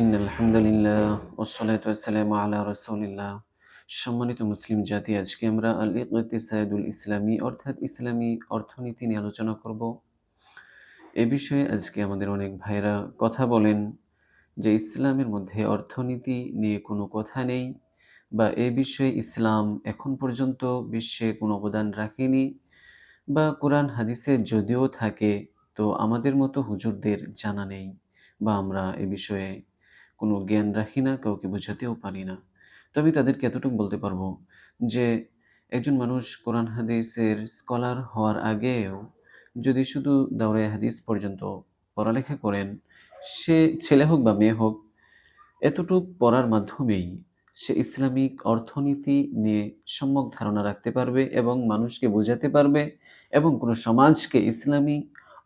In আলহামদুলিল্লাহ ওসলাত ওয়াসসালামু আলা রাসূলিল্লাহ। সম্মানিত মুসলিম জাতি, আজকে আমরা আল ইকতিসাদুল ইসলামী, অর্থাৎ ইসলামী অর্থনীতি নিয়ে আলোচনা করব। এ বিষয়ে আজকে আমাদের অনেক ভাইরা কথা বলেন যে ইসলামের মধ্যে অর্থনীতি নিয়ে কোনো কথা নেই বা এ বিষয়ে ইসলাম এখন পর্যন্ত বিশ্বে কোনো অবদান রাখেনি বা কোরআন হাদিসে যদিও থাকে, তো আমাদের মতো হুজুরদের জানা নেই বা আমরা এ বিষয়ে কোনো জ্ঞান রাখি না, কাউকে বোঝাতেও পারি না। তো আমি তাদেরকে এতটুকু বলতে পারব যে, একজন মানুষ কোরআন হাদিসের স্কলার হওয়ার আগেও যদি শুধু দাওরায় হাদিস পর্যন্ত পড়ালেখা করেন, সে ছেলে হোক বা মেয়ে হোক, এতটুক পড়ার মাধ্যমেই সে ইসলামিক অর্থনীতি নিয়ে সম্যক ধারণা রাখতে পারবে এবং মানুষকে বোঝাতে পারবে এবং কোনো সমাজকে ইসলামী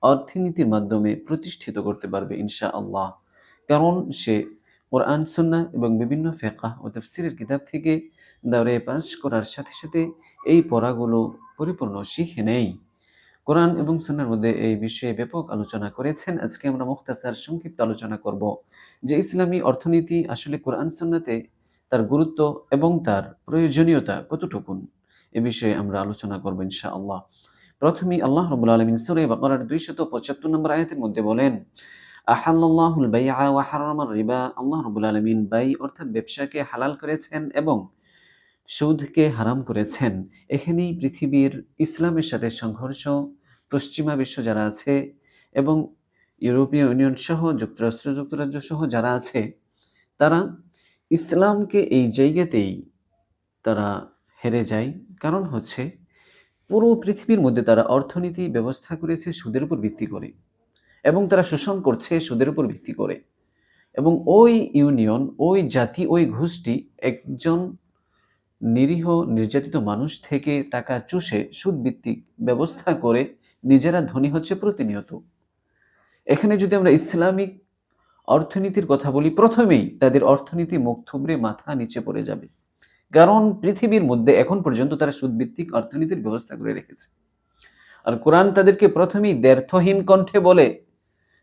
অর্থনীতির মাধ্যমে প্রতিষ্ঠিত করতে পারবে ইনশা আল্লাহ কারণ সে কোরআন সুন্না এবং বিভিন্ন ফেকা ও তফসিরের কিতাব থেকে দাওরে পাস করার সাথে সাথে এই পড়াগুলো পরিপূর্ণ শিখে নেই। কোরআন এবং সুন্নার মধ্যে এই বিষয়ে ব্যাপক আলোচনা করেছেন। আজকে আমরা মুখতাসার সংক্ষিপ্ত আলোচনা করব যে ইসলামী অর্থনীতি আসলে কোরআন, সুন্নাতে তার গুরুত্ব এবং তার প্রয়োজনীয়তা কতটুকুন? এ বিষয়ে আমরা আলোচনা করব ইনশা আল্লাহ প্রথমেই আল্লাহ রবুল আলমিন সুরে বাকার দুইশত পঁচাত্তর নম্বর আয়াতের মধ্যে বলেন আহাল্লাহুল বাইআ ওয়া হারামার রিবা, আল্লাহ রবুল আলমিন বাই অর্থাৎ ব্যবসাকে হালাল করেছেন এবং সুদকে হারাম করেছেন। এখানেই পৃথিবীর ইসলামের সাথে সংঘর্ষ, পশ্চিমা বিশ্ব যারা আছে এবং ইউরোপীয় ইউনিয়ন সহ, যুক্তরাষ্ট্র, যুক্তরাজ্য সহ যারা আছে, তারা ইসলামকে এই জায়গাতেই তারা হেরে যায়। কারণ হচ্ছে পুরো পৃথিবীর মধ্যে তারা অর্থনীতি, ব্যবস্থা করেছে, সুদের উপর ভিত্তি করে। এবং তারা শোষণ করছে সুদের উপর ভিত্তি করে। এবং ওই ইউনিয়ন, ওই জাতি, ওই গোষ্ঠী একজন নিরীহ, নির্যাতিত মানুষ থেকে টাকা চুষে সুদভিত্তিক ব্যবস্থা করে নিজেরা ধনী হচ্ছে প্রতিনিয়ত। এখানে যদি আমরা ইসলামিক অর্থনীতির কথা বলি, প্রথমেই তাদের অর্থনীতি মুখ থুবড়ে মাথা নিচে পড়ে যাবে। কারণ পৃথিবীর মধ্যে এখন পর্যন্ত তারা সুদভিত্তিক অর্থনীতির ব্যবস্থা করে রেখেছে। আর কোরআন তাদেরকে প্রথমেই দ্ব্যর্থহীন কণ্ঠে বলে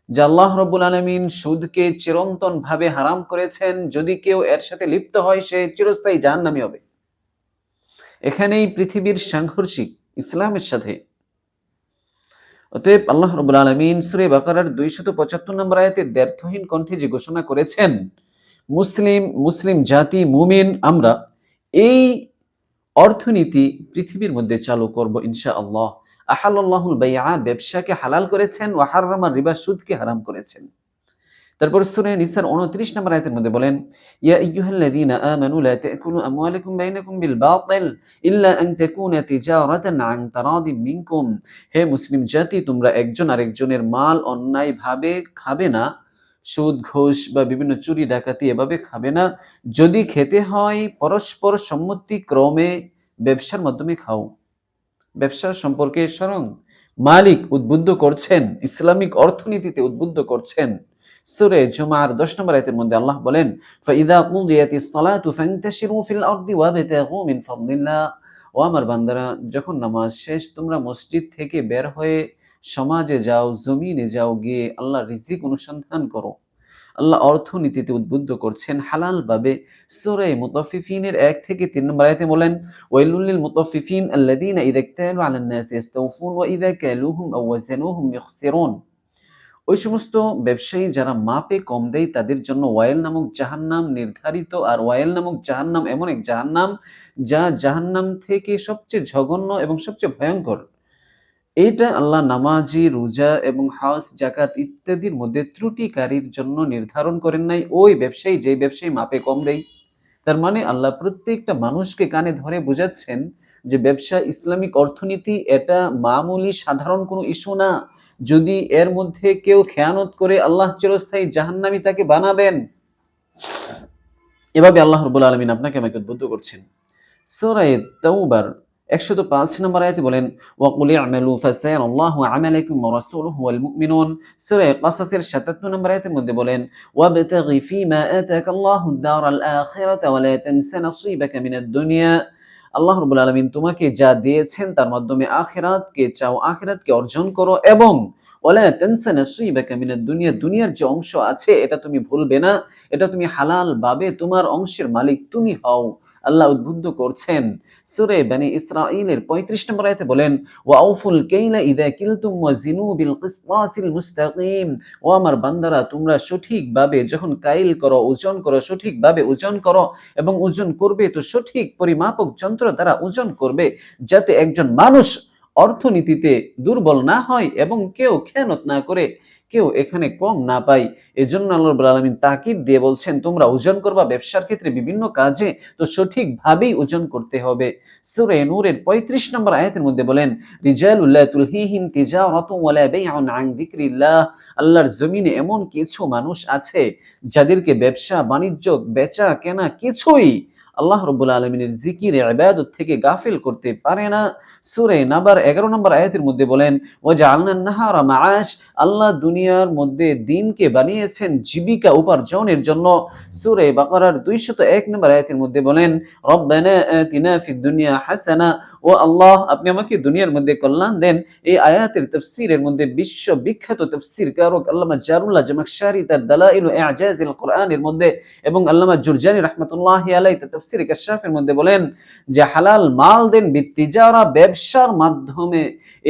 যে আল্লাহ রব্বুল আলমিন সুদকে চিরন্তন ভাবে হারাম করেছেন, যদি কেউ এর সাথে লিপ্ত হয়, সে চিরস্থায়ী জাহান নামি হবে। এখানেই পৃথিবীর সাংঘর্ষিক ইসলামের সাথে। অতএব আল্লাহ রবুল আলমিন সুরে বাকারার দুইশত পঁচাত্তর নম্বর আয়াতে দ্ব্যর্থহীন কণ্ঠে যে ঘোষণা করেছেন, মুসলিম মুসলিম জাতি, মুমিন, আমরা এই অর্থনীতি পৃথিবীর মধ্যে চালু করব ইনশা আল্লাহ আহাল্লাহুল বাইআ, ব্যবসাকে হালাল করেছেন ও হারামা রিবা সুদকে হারাম করেছেন। তারপর সূরা নিসার 29 নম্বর আয়াতের মধ্যে বলেন, ইয়া আইয়ুহাল্লাযীনা আমানু লা তাকুলু আমওয়ালাকুম বাইনাকুম বিল বাতিল, ইল্লা আন তাকুনা তিজারাতান আন তারাদিম মিনকুম। হে মুসলিম জাতি, তোমরা একজন আরেকজনের মাল অন্যায়ভাবে খাবে না, সুদ, ঘোষ বা বিভিন্ন চুরি, ডাকাতি এভাবে খাবে না। যদি খেতে হয়, পরস্পর সম্মতি ক্রমে ব্যবসার মাধ্যমে খাও। ব্যবসা সম্পর্কে স্বয়ং মালিক উদ্বুদ্ধ করছেন, ইসলামিক অর্থনীতিতে উদ্বুদ্ধ করছেন। সুরে জুমার দশ নম্বর আয়তের মধ্যে আল্লাহ বলেন, ফাইদা কুদিয়াতিস সালাতু ফান্তাশিরু ফিল আরদি ওয়াবতাগু মিন ফাদলিল্লাহ। ও আমার বান্দারা, যখন নামাজ শেষ, তোমরা মসজিদ থেকে বের হয়ে সমাজে যাও, জমিনে যাও, গিয়ে আল্লাহ রিজিক অনুসন্ধান করো। আল্লাহ অর্থনীতিতে উদ্বুদ্ধ করছেন হালাল ভাবে সুরে মুতাফিফিনের এক থেকে তিন নম্বর আয়াতে বলেন, ওয়াইলুল মুতাফিফিন আল্লাযীনা ইযা ইকতালু আলান নাসি ইস্তাওফুন ওয়া ইযা কালুহুম আও ওয়াজানুহুম ইখসিরুন। ওই সমস্ত ব্যবসায়ী যারা মাপে কম দেয়, তাদের জন্য ওয়াইল নামক জাহান্নাম নির্ধারিত, আর ওয়াইল নামক জাহান্নাম এমন এক জাহান্নাম যা জাহান্নাম থেকে সবচেয়ে জঘন্য এবং সবচেয়ে ভয়ঙ্কর। এইটা আল্লাহ নামাজি, রোজা এবং হাউস জাকাত ইত্যাদির মধ্যে ত্রুটিকারীর জন্য নির্ধারণ করেন নাই। ওই ব্যবসায়ী যে ব্যবসায়ী মাপে কম দেয়। তার মানে আল্লাহ প্রত্যেকটা মানুষকে কানে ধরে বোঝাচ্ছেন যে ব্যবসা ইসলামিক অর্থনীতি, এটা মামুলি সাধারণ কোনো ইস্যু না। যদি এর মধ্যে কেউ খেয়ানত করে আল্লাহ চিরস্থায়ী জাহান্নামি তাকে বানাবেন। এভাবে আল্লাহ রবুল আলমিন আপনাকে আমাকে উদ্বুদ্ধ করছেন। সোরাই তাওবার একশত পাঁচ নম্বর বলেন, ওয়াকুল ইয়ামালু ফাসায়ারাল্লাহু আমালাকুম ওয়া রাসূলুহু ওয়াল মুমিনুন। সূরা কাসাসের 77 নম্বর আয়াতের মধ্যে বলেন, ওয়াবতাগি ফীমা আতাকাল্লাহু দারাল আখিরাতা ওয়া লা তানসা নাসীবাকা মিনাদ দুনিয়া। আল্লাহ রাব্বুল আলামিন তোমাকে যা দিয়েছেন তার মাধ্যমে আখিরাতকে চাও, আখিরাতকে অর্জন করো এবং দুনিয়া, দুনিয়ার যে অংশ আছে, এটা তুমি ভুলবে না, এটা তুমি হালাল ভাবে তোমার অংশের মালিক তুমি হও। আল্লাহ উদ্বুদ্ধ করছেন। সুরে বানি ইসরাইলের পঁয়ত্রিশ নম্বর আয়তে বলেন, ওয়াউফুল কেইলা ইদা কিলতুম ওয়াজিনু বিল কিসমাসিল মুস্তাকিম। ও আমার বান্দারা, তোমরা সঠিকভাবে যখন কাইল করো, ওজন করো, সঠিকভাবে ওজন করো এবং ওজন করবে, তো সঠিক পরিমাপক যন্ত্র দ্বারা ওজন করবে, যাতে একজন মানুষ অর্থনীতিতে দুর্বল না হয় এবং কেউ খেয়ানত না করে কেউ এখানে কম না পায়। এজন্য আল্লাহ রাব্বুল আলামিন তাকিদ দিয়ে বলছেন, তোমরা ওজন করবা ব্যবসার ক্ষেত্রে বিভিন্ন কাজে তো সঠিকভাবেই ওজন করতে হবে। সুরে নূরের 35 নম্বর আয়াতের মধ্যে বলেন তুলহিহিম বাইউন আন যিকরিল্লাহ। আল্লাহর জমিনে এমন কিছু মানুষ আছে যাদেরকে ব্যবসা, বাণিজ্য বেচা কেনা কিছুই আল্লাহ রব্বুল আলমিনের জিকির, ইবাদত থেকে গাফিল করতে পারে না। সুরে নাবার এগারো নম্বর আয়াতের মধ্যে বলেন ও জালনান নাহারা মাআশ আল্লাহ দুনিয়ার মধ্যে দিনকে বানিয়েছেন জীবিকা উপার্জনের জন্য। সুরে বাকারার দুইশত এক নম্বর আয়াতের মধ্যে বলেন, রব্বানা ফিদ দুনিয়া হাসানা ও আল্লাহ, আপনি আমাকে দুনিয়ার মধ্যে কল্যাণ দেন। এই আয়াতের তফসিরের মধ্যে বিশ্ব বিখ্যাত তফসির কারক আল্লামা জারুল্লাহ জামাকশারি তার দালাইল ও ইজাজিল কোরআনের মধ্যে এবং আল্লামা জুরজানি রহমতুল্লাহ আলাই তার তফসির কাশাফের মধ্যে বলেন যে, হালাল মাল দেন বিত্তিজারা ব্যবসার মাধ্যমে।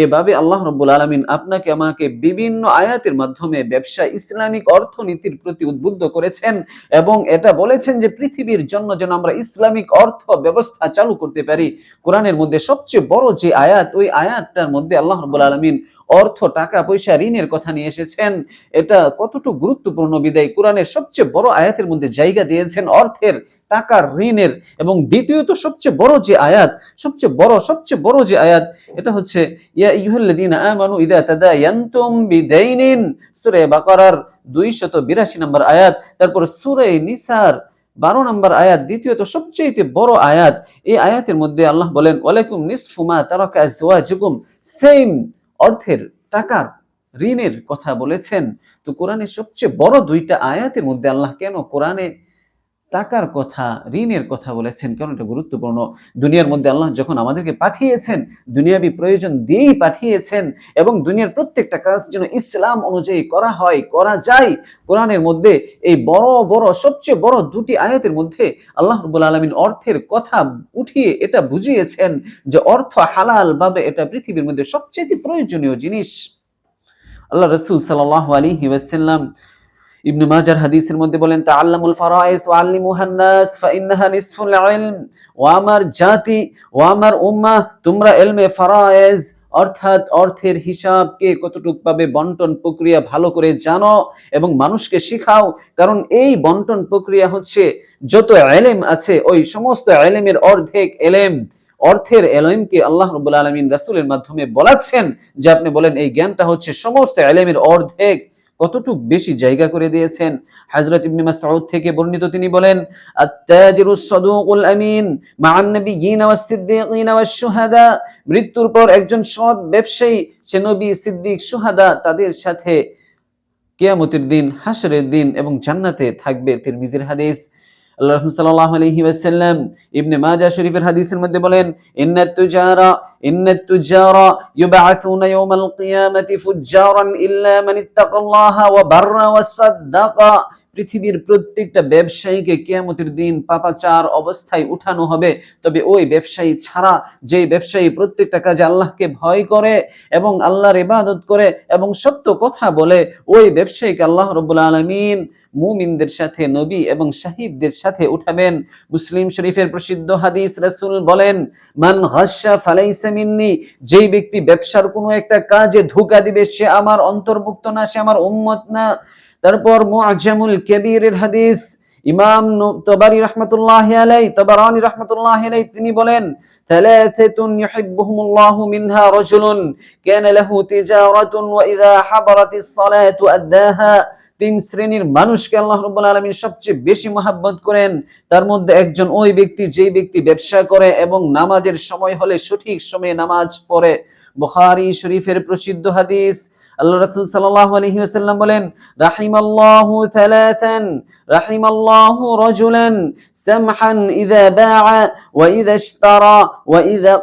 এভাবে আল্লাহ রব্বুল আলমিন আপনাকে আমাকে বিভিন্ন আয়াতের মাধ্যমে ব্যবসা, ইসলামিক অর্থনীতির প্রতি উদ্বুদ্ধ করেছেন এবং এটা বলেছেন যে, পৃথিবীর জন্য যেন আমরা ইসলামিক অর্থ ব্যবস্থা চালু করতে পারি। কোরআনের মধ্যে সবচেয়ে বড় যে আয়াত, ওই আয়াতটার মধ্যে আল্লাহ রব্বুল আলমিন অর্থ, টাকা, পয়সা, ঋণের কথা নিয়ে এসেছেন। এটা কতটুকু গুরুত্বপূর্ণ বিদায়? কোরআনের সবচেয়ে বড় আয়াতের মধ্যে জায়গা দিয়েছেন অর্থের, টাকার, ঋণের এবং দ্বিতীয়ত সবচেয়ে বড় যে আয়াত, সবচেয়ে বড় সবচেয়ে বড় যে আয়াত, এটা হচ্ছে, ইয়া ইউহাল্লাযীনা আমানু ইযা তাদায়ানতুম বিদাইনিন। সূরা বাকারার 282 নম্বর আয়াত, তারপর সূরা নিসার বারো নম্বর আয়াত, দ্বিতীয়ত সবচেয়ে বড় আয়াত। এই আয়াতের মধ্যে আল্লাহ বলেন, ওয়ালাইকুম নিসফুমা তারাকা আজওয়াজুকুম। সেম অর্থের, টাকার, ঋণের কথা বলেছেন। তো কোরআনের সবচেয়ে বড় দুইটা আয়াতের মধ্যে আল্লাহ কেন কোরআনে টাকার কথা, ঋণের কথা বলেছেন। কারণ এটা গুরুত্বপূর্ণ। দুনিয়ার মধ্যে আল্লাহ যখন আমাদেরকে পাঠিয়েছেন, দুনিয়াবি প্রয়োজন দিয়েই পাঠিয়েছেন এবং দুনিয়ার প্রত্যেকটা কাজ যেন ইসলাম অনুযায়ী করা হয়, করা যায়, কোরআনের মধ্যে এই বড় বড়, সবচেয়ে বড় দুটি আয়াতের মধ্যে আল্লাহ রবুল আলমিন অর্থের কথা উঠিয়ে এটা বুঝিয়েছেন যে অর্থ হালাল ভাবে এটা পৃথিবীর মধ্যে সবচেয়ে প্রয়োজনীয় জিনিস। আল্লাহ রসুল সাল্লাহ আলী ওয়াসাল্লাম ইবনে মাজার হাদিসের মধ্যে বলেন, তাআল্লামুল ফারাইস ওয়া আল্লিমুহান নাস, ফাইন্নাহা নিসফুল ইলম ও আমার জাতি ও আমার উম্মাহ তোমরা ইলমে ফারাইজ, অর্থাৎ অর্থের হিসাবকে কতটুকু পাবে বন্টন প্রক্রিয়া ভালো করে জানো এবং মানুষকে শিখাও, কারণ এই বন্টন প্রক্রিয়া হচ্ছে যত এলেম আছে, ওই সমস্ত এলেমের অর্ধেক এলেম অর্থের এলমকে আল্লাহ রবুল আলমিন রাসুলের মাধ্যমে বলাচ্ছেন, যে আপনি বলেন এই জ্ঞানটা হচ্ছে সমস্ত এলেমের অর্ধেক কতটুক বেশি জায়গা করে দিয়েছেন? হযরত ইবনে মাসউদ থেকে বর্ণিত তিনি বলেন আত-তাজিরুস সাদুকুল আমিন মা'আন নাবিয়্যিন ওয়াস সিদ্দীকিন ওয়াস শুহাদা মৃত্যুর পর একজন সৎ ব্যবসায়ী, সে নবী, সিদ্দিক, শুহাদা, তাদের সাথে কিয়ামতের দিন, হাসরের দিন এবং জান্নাতে থাকবে তিরমিজির হাদিস। আল্লাহ রাসূল সাল্লাল্লাহু আলাইহি ওয়াসাল্লাম ইবনে মাজাহ শরীফের হাদিসের মধ্যে বলেন ইন্নাত তুজারা ইন্নাত তুজারা ইউবআথুনা ইয়াওমাল কিয়ামাতি ফুজ্জারান ইল্লা মান ইত্তাকাল্লাহা ওয়া বাররা ওয়া সাদ্দাকা পৃথিবীর প্রত্যেকটা ব্যবসায়ীকে কিয়ামতের দিন পাপাচার অবস্থায় উঠানো হবে। তবে ওই ব্যবসায়ী ছাড়া যে ব্যবসায়ী প্রত্যেকটা কাজে আল্লাহকে ভয় করে এবং আল্লাহর ইবাদত করে এবং সত্য কথা বলে, ওই ব্যবসায়ীকে আল্লাহ রব্বুল আলমিন মুমিনদের সাথে, নবী এবং শাহিদদের সাথে উঠাবেন। মুসলিম শরীফের প্রসিদ্ধ হাদিস রাসূল বলেন, মান গাশা ফালাইসা যেই ব্যক্তি ব্যবসার কোনো একটা কাজে ধোকা দিবে, সে আমার অন্তর্ভুক্ত না, সে আমার উম্মত না। তারপর মুআজামুল কবিরের হাদিস, ইমাম তবারি রহমতুল্লাহ আলাই তবারানি রহমতুল্লাহ আলাই তিনি বলেন থালাথাতুন ইউহিব্বুহুমুল্লাহু মিনহা রাজুলুন কানা লাহু তিজারাতুন ওয়া ইযা হাদারাতিস সালাতু আদ্দাহা। তিন শ্রেণির মানুষকে আল্লাহ রব্বুল আলমী সবচেয়ে বেশি মহাব্বত করেন। তার মধ্যে একজন ওই ব্যক্তি যেই ব্যক্তি ব্যবসা করে এবং নামাজের সময় হলে সঠিক সময়ে নামাজ পড়ে। বুখারী শরীফের প্রসিদ্ধ হাদিস আল্লাহ রাসুল সাল্লাহ আলহি আসাল্লাম বলেন, রাহিমাল্লাহু থালাতান রাহিমাল্লাহু রজুলান, সামহান ইদা বাআ ওয়া ইদা ইশতারা ওয়া ইদা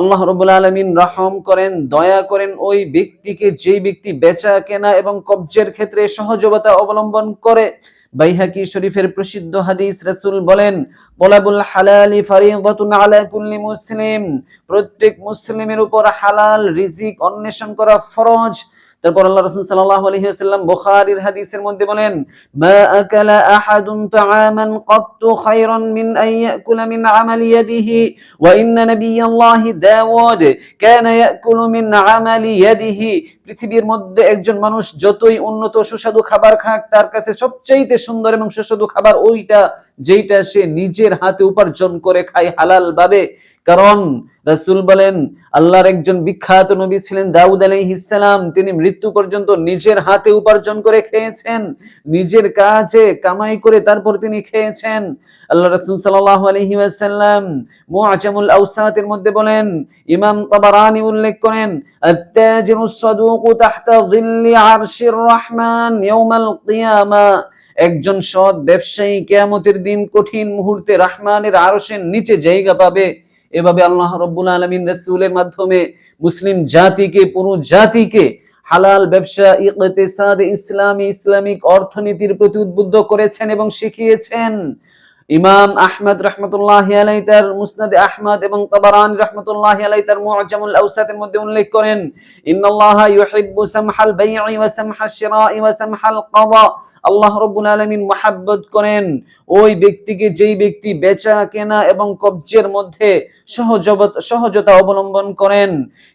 আল্লাহ রাব্বুল আলামিন রহম করেন, দয়া করেন ওই ব্যক্তিকে, যেই ব্যক্তি বেচা কেনা এবং কবজের ক্ষেত্রে সহযোগিতা অবলম্বন করে বাইহাকি শরীফের প্রসিদ্ধ হাদিস রাসূল বলেন, বলাবুল হালালি ফারিদাতুন আলা কুল্লি মুসলিম। প্রত্যেক মুসলিমের উপর হালাল রিজিক অন্বেষণ করা ফরজ। তারপর আল্লাহ রাসূল সাল্লাল্লাহু আলাইহি ওয়াসাল্লাম বুখারীর হাদিসের মধ্যে বলেন, মা আকালা আহাদুন পৃথিবীর মধ্যে একজন মানুষ যতই উন্নত সুস্বাদু খাবার খাক, তার কাছে সবচাইতে সুন্দর এবং সুস্বাদু খাবার ওইটা, যেইটা সে নিজের হাতে উপার্জন করে খায় হালাল ভাবে কারণ রাসূল বলেন, আল্লাহর একজন বিখ্যাত নবী ছিলেন দাউদ আলাইহিস সালাম। তিনি মৃত্যু পর্যন্ত নিজের হাতে উপার্জন করে খেয়েছেন, নিজের কাজে কামাই করে তারপর তিনি খেয়েছেন। আল্লাহ রাসূল সাল্লাল্লাহু আলাইহি ওয়াসাল্লাম মুআজামুল আওসাতের মধ্যে বলেন, ইমাম তাবারানি উল্লেখ করেন রহমান একজন সৎ ব্যবসায়ী কেয়ামতের দিন কঠিন মুহূর্তে রহমানের আরশের নিচে জায়গা পাবে। এভাবে আল্লাহ রব্বুল আলমিন রসুলের মাধ্যমে মুসলিম জাতিকে, পুরো জাতিকে হালাল ব্যবসা, ইকতেসাদ, ইসলামী, ইসলামিক অর্থনীতির প্রতি উদ্বুদ্ধ করেছেন এবং শিখিয়েছেন। ইমাম আহমদ রহমতুল্লাহ আলাই তার মুসনাদে আহমদ এবং তাবারান রহমতুল্লাহ আলাই তার মুআজামুল আওসাতের মধ্যে উল্লেখ করেন, ইন্নাল্লাহ ইউহিব্বু সামহাল বাই'i ওয়া সামহাশ শিরা'i ওয়া সামহাল কাদা আল্লাহ রাব্বুল আলামিন মুহাব্বত করেন, ওই ব্যক্তিকে যেই ব্যক্তি বেচা, কেনা এবং কবজের মধ্যে সহজবত, সহজতা অবলম্বন করেন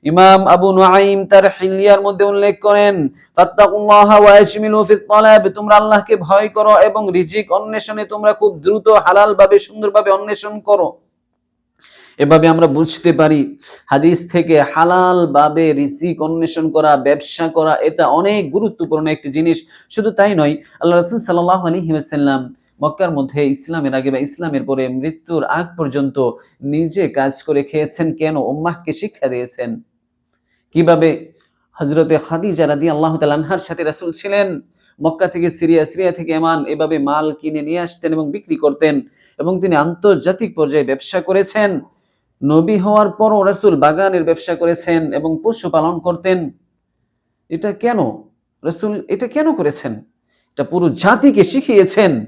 ইমাম আবু নুআইম তার হিলিয়ার মধ্যে উল্লেখ করেন, ফাত্তাকুল্লাহ ওয়া আজমিলু ফিত তালাব তোমরা আল্লাহকে ভয় করো এবং রিজিক অন্বেষণে তোমরা খুব দ্রুত হালাল ভাবে সুন্দরভাবে অন্বেষণ করো। এভাবে আমরা বুঝতে পারি, হাদিস থেকে হালাল ভাবে রিজিক অন্বেষণ করা, ব্যবসা করা, এটা অনেক গুরুত্বপূর্ণ একটি জিনিস। শুধু তাই নয় আল্লাহ রাসূল সাল্লাল্লাহু আলাইহি ওয়াসাল্লাম মক্কার মধ্যে ইসলামের আগে বা ইসলামের পরে মৃত্যুর আগ পর্যন্ত নিজে কাজ করে খেয়েছেন। কেন? উম্মাহকে শিক্ষা দিয়েছেন। কীভাবে? হজরতে খাদিজা রাদি আল্লাহ তালানহার সাথে রাসূল ছিলেন। মক্কা থেকে সিরিয়া সিরিয়া থেকে এমান এভাবে মাল কিনে নিয়ে আসতেন এবং বিক্রি করতেন এবং তিনি আন্তর্জাতিক পর্যায়ে ব্যবসা করেছেন। নবী হওয়ার পরও রাসূল বাগানের ব্যবসা করেছেন এবং পশুপালন করতেন। এটা কেন? রাসূল এটা কেন করেছেন? এটা পুরো জাতিকে শিখিয়েছেন,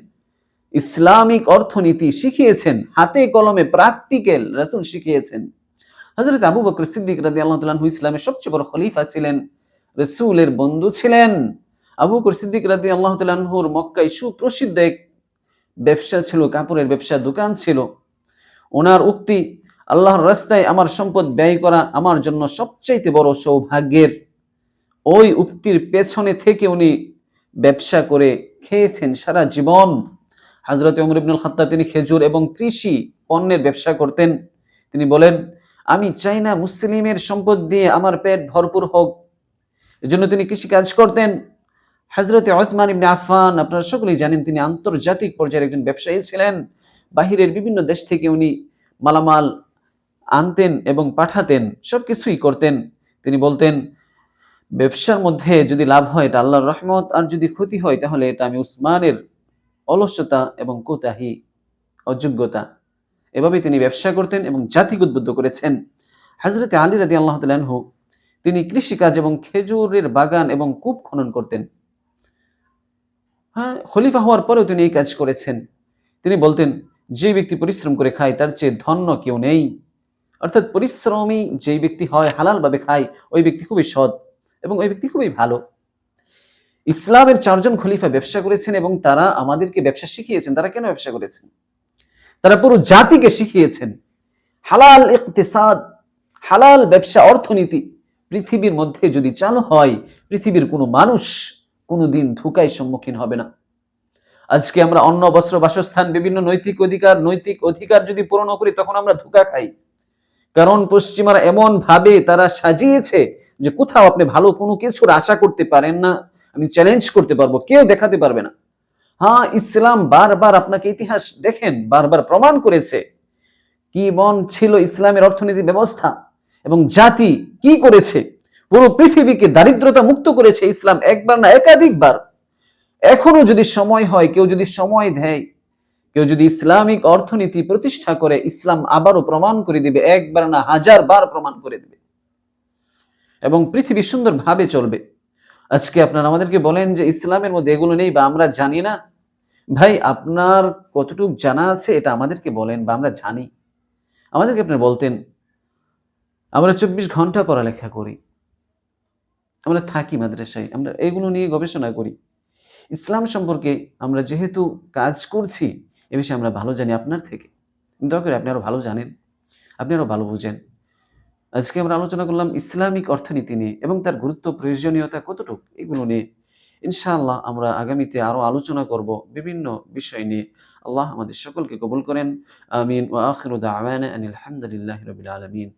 ইসলামিক অর্থনীতি শিখিয়েছেন, হাতে কলমে প্র্যাকটিক্যাল রাসূল শিখিয়েছেন। হযরত আবু বকর সিদ্দিক রাদিয়াল্লাহু তাআলা ইসলামের সবচেয়ে বড় খলিফা ছিলেন, রাসূলের বন্ধু ছিলেন। আবু বকর সিদ্দিক রাদিয়াল্লাহু তাআলাহুর মক্কায় সুপ্রসিদ্ধ এক ব্যবসা ছিল, কাপড়ের ব্যবসা দোকান ছিল। ওনার উক্তি, আল্লাহর রাস্তায় আমার সম্পদ ব্যয় করা আমার জন্য সবচাইতে বড় সৌভাগ্যের। ওই উক্তির পেছনে থেকে উনি ব্যবসা করে খেয়েছেন সারা জীবন। হাজরত ওমর ইবনুল খাত্তাব তিনি খেজুর এবং কৃষি পণ্যের ব্যবসা করতেন। তিনি বলেন, আমি চাই না মুসলিমের সম্পদ দিয়ে আমার পেট ভরপুর হোক। এজন্য তিনি কৃষি কাজ করতেন। হজরতে ওসমান ইবনে আফফান, আপনারা সকলেই জানেন তিনি আন্তর্জাতিক পর্যায়ের একজন ব্যবসায়ী ছিলেন। বাহিরের বিভিন্ন দেশ থেকে উনি মালামাল আনতেন এবং পাঠাতেন সব কিছুই করতেন। তিনি বলতেন, ব্যবসার মধ্যে যদি লাভ হয় এটা আল্লাহর রহমত, আর যদি ক্ষতি হয় তাহলে এটা আমি উসমানের অলস্যতা এবং কোতাহি, অযোগ্যতা। এভাবে তিনি ব্যবসা করতেন এবং জাতিকে উদ্বুদ্ধ করেছেন। হাজরতে আলী রাদি আল্লাহ তালহু তিনি কৃষিকাজ এবং খেজুরের বাগান এবং কূপ খনন করতেন। হ্যাঁ খলিফা হওয়ার পরেও তিনি এই কাজ করেছেন। তিনি বলতেন, যে ব্যক্তি পরিশ্রম করে খায়, তার চেয়ে ধন্য কেউ নেই। অর্থাৎ পরিশ্রমী যেই ব্যক্তি হয়, হালালভাবে খায়, ওই ব্যক্তি খুবই সৎ এবং ওই ব্যক্তি খুবই ভালো। ইসলামের চারজন খলিফা ব্যবসা করেছেন এবং তারা আমাদেরকে ব্যবসা শিখিয়েছেন। তারা কেন ব্যবসা করেছেন? তারা পুরো জাতিকে শিখিয়েছেন। হালাল ইকতেসাদ, হালাল ব্যবসা অর্থনীতি, পৃথিবীর মধ্যে যদি চালু হয়, পৃথিবীর কোনো মানুষ কোনো দিন ধোকায় সম্মুখীন হবে না। আজকে আমরা অন্ন, বস্ত্র, বাসস্থান, বিভিন্ন নৈতিক অধিকার নৈতিক অধিকার যদি পূরণ করি, তখন আমরা ধোকা খাই। কারণ পশ্চিমারা এমন ভাবে তারা সাজিয়েছে যে কোথাও আপনি ভালো কোনো কিছুর আশা করতে পারেন না, আমি চ্যালেঞ্জ করতে পারব, কেউ দেখাতে পারবে না। হ্যাঁ ইসলাম বারবার আপনাকে ইতিহাস দেখেন, বারবার প্রমাণ করেছে। কি মন ছিল ইসলামের অর্থনীতি ব্যবস্থা এবং জাতি কি করেছে? পুরো পৃথিবীকে দারিদ্রতা মুক্ত করেছে ইসলাম একবার না একাধিকবার। এখনও যদি সময় হয়, কেউ যদি সময় দেয়, কেউ যদি ইসলামিক অর্থনীতি প্রতিষ্ঠা করে, ইসলাম আবারও প্রমাণ করে দিবে, একবার না হাজার বার প্রমাণ করে দিবে। এবং পৃথিবী সুন্দরভাবে চলবে। আজকে আপনারা আমাদেরকে বলেন যে ইসলামের মধ্যে এগুলো নেই বা আমরা জানি না। ভাই, আপনার কতটুকু জানা আছে এটা আমাদেরকে বলেন বা আমরা জানি। আমাদেরকে আপনি বলতেন, আমরা চব্বিশ ঘণ্টা পড়ালেখা করি। আমরা থাকি মাদ্রাসায়, আমরা এগুলো নিয়ে গবেষণা করি। ইসলাম সম্পর্কে আমরা যেহেতু কাজ করছি, এ বিষয়ে আমরা ভালো জানি আপনার থেকে। দয়া করে আপনি আরও ভালো জানেন, আপনি আরও ভালো বুঝেন। আজকে আমরা আলোচনা করলাম ইসলামিক অর্থনীতি নিয়ে এবং তার গুরুত্ব, প্রয়োজনীয়তা কতটুকু, এগুলো নিয়ে। ইনশাআল্লাহ আমরা আগামীতে আরও আলোচনা করব বিভিন্ন বিষয় নিয়ে। আল্লাহ আমাদের সকলকে কবুল করেন। আমিন। ওয়া আখিরু দাওয়ানা আনিল হামদুলিল্লাহি রাব্বিল আলামিন।